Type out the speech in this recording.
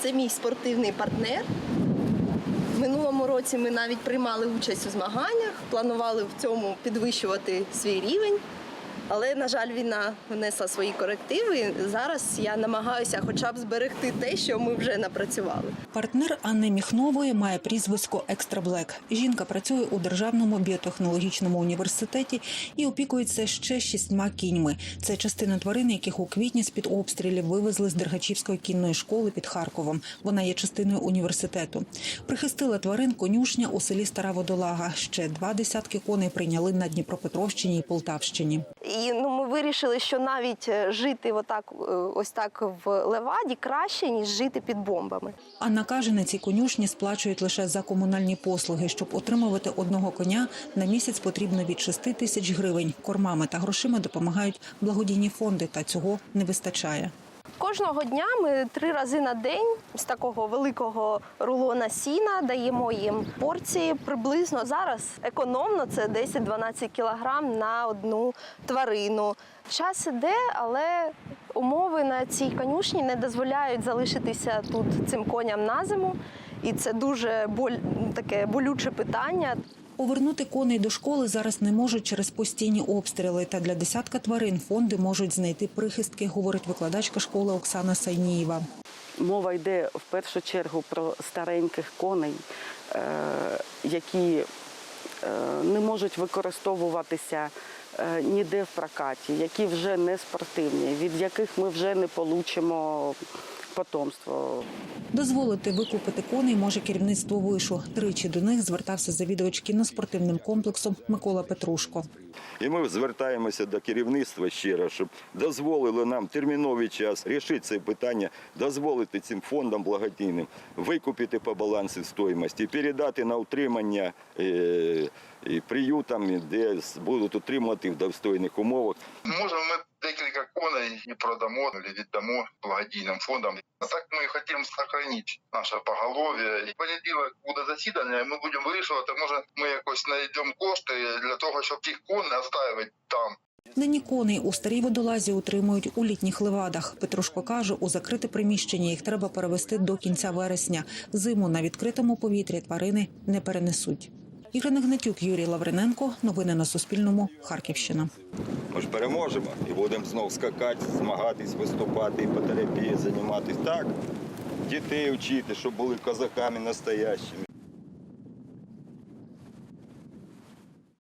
Це мій спортивний партнер. Минулому році ми навіть приймали участь у змаганнях, планували в цьому підвищувати свій рівень. Але, на жаль, війна внесла свої корективи. Зараз я намагаюся хоча б зберегти те, що ми вже напрацювали. Партнер Анни Міхнової має прізвисько Екстра Блек. Жінка працює у державному біотехнологічному університеті і опікується ще шістьма кіньми. Це частина тварин, яких у квітні з під обстрілів вивезли з Дергачівської кінної школи під Харковом. Вона є частиною університету. Прихистила тварин конюшня у селі Стара Водолага. Ще два десятки коней прийняли на Дніпропетровщині і Полтавщині. І ну, ми вирішили, що навіть е, жити отак, е, ось так в леваді краще, ніж жити під бомбами. Анна каже, на цій конюшні сплачують лише за комунальні послуги. Щоб отримувати одного коня, на місяць потрібно від 6 тисяч гривень. Кормами та грошима допомагають благодійні фонди, та цього не вистачає. Кожного дня ми три рази на день з такого великого рулона сіна даємо їм порції. Приблизно зараз економно це 10-12 кілограм на одну тварину. Час іде, але умови на цій конюшні не дозволяють залишитися тут цим коням на зиму. І це дуже боль... таке болюче питання. Повернути коней до школи зараз не можуть через постійні обстріли. Та для десятка тварин фонди можуть знайти прихистки, говорить викладачка школи Оксана Сайнієва. Мова йде в першу чергу про стареньких коней, е, які е, не можуть використовуватися е, ніде в прокаті, які вже не спортивні, від яких ми вже не получимо потомство. Дозволити викупити коней може керівництво вишу. Тричі до них звертався завідувач кіноспортивним комплексом Микола Петрушко. І ми звертаємося до керівництва ще раз, щоб дозволили нам терміновий час рішити це питання, дозволити цим фондам благодійним викупити по балансу стоїмості, передати на утримання е, і приютам, де будуть утримувати в достойних умовах. Може, ми коней і продамо, або віддамо благодійним фондам. А так ми хочемо зберігати наше поголов'я. І понеділок буде засідання, і ми будемо вирішувати, може ми якось знайдемо кошти для того, щоб тих коней оставити там. Нині коней у старій водолазі утримують у літніх левадах. Петрушко каже, у закрите приміщення їх треба перевести до кінця вересня. Зиму на відкритому повітрі тварини не перенесуть. Ірина Гнатюк, Юрій Лавриненко. Новини на Суспільному. Харківщина. Ми ж переможемо і будемо знов скакати, змагатись, виступати, по терапії займатися. Так, дітей вчити, щоб були козаками настоящими.